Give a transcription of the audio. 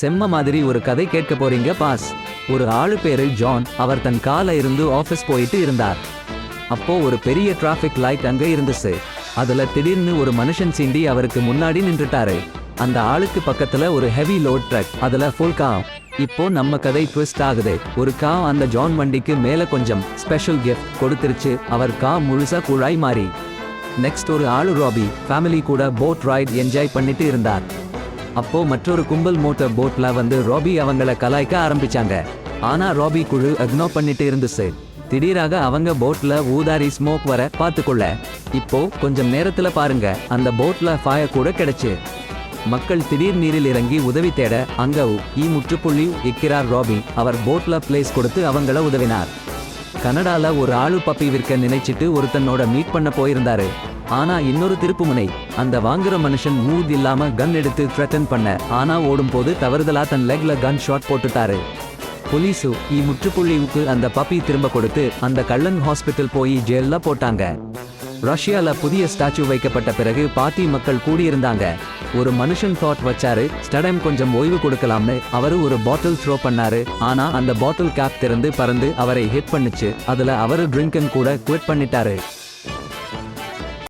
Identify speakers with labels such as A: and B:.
A: செம்ம மாதிரி ஒரு கதை கேட்க போறீங்க பாஸ். ஒரு ஆளு பேரு ஜான் அவர் தன் கால இருந்து ஆபீஸ் போயிட்டு இருந்தார். அப்போ ஒரு பெரிய டிராஃபிக் லைட் அங்க இருந்துச்சு. அதுல திடீர்னு ஒரு மனுஷன் சீண்டி அவருக்கு முன்னாடி நின்றுட்டாரு. அந்த ஆளுக்கு பக்கத்துல ஒரு ஹெவி லோட் ட்ரக் அதுல ஃபுல் கா இப்போ நம்ம கதை ட்விஸ்ட் ஆகுது. ஒரு கா அந்த ஜான் வண்டிக்கு மேல கொஞ்சம் ஸ்பெஷல் கிஃப்ட் கொடுத்துருச்சு. அவர் கா முழுசா குழாய் மாறி. நெக்ஸ்ட் ஒரு ஆளு ராபி ஃபேமிலி கூட போட் ரைட் என்ஜாய் பண்ணிட்டு இருந்தார். அப்போ மற்றொரு கும்பல் மோட்டர் போட்ல வந்து ராபி அவங்கள கலாய்க்க ஆரம்பிச்சாங்க. ஆனா ராபி குழு அக்னோ பண்ணிட்டு இருந்துச்சு. திடீராக அவங்க போட்ல ஊதாரி ஸ்மோக் வர பார்த்துக்கொள்ள. இப்போ கொஞ்சம் நேரத்துல பாருங்க அந்த போட்ல ஃபயர் கூட கிடைச்சு. மக்கள் திடீர் நீரில் இறங்கி உதவி தேட அங்க ஈ முற்றுப்புள்ளி இக்கிறார் ராபி. அவர் போட்ல பிளேஸ் கொடுத்து அவங்கள உதவினார். கனடால ஒரு ஆளு பப்பி விற்க நினைச்சிட்டு ஒருத்தனோட மீட் பண்ண போயிருந்தாரு. ஆனா இன்னொரு திருப்புமுனை அந்த வாங்குற மனுஷன் மூட் இல்லாம கன் எடுத்து த்ரெட்டன் பண்ண. ஆனா ஓடும் போது தவறுதலா தன் லெக்ல கன் ஷாட் போட்டுட்டாரு. போலீஸு இ முற்றுப்புள்ளிவுக்கு அந்த பப்பி திரும்ப கொடுத்து அந்த கள்ளன் ஹாஸ்பிட்டல் போய் ஜெயில போட்டாங்க. ரஷ்யால புதிய ஸ்டாச்சு வைக்கப்பட்ட பிறகு பாத்தி மக்கள் கூடியிருந்தாங்க. ஒரு மனுஷன் தாட் வச்சாரு ஸ்டடம் கொஞ்சம் ஓய்வு கொடுக்கலாம்னு அவரு ஒரு பாட்டில் த்ரோ பண்ணாரு. ஆனா அந்த பாட்டில் கேப் திறந்து பறந்து அவரை ஹிட் பண்ணுச்சு. அதுல அவரு ட்ரிங்கன் கூட குவிட் பண்ணிட்டாரு.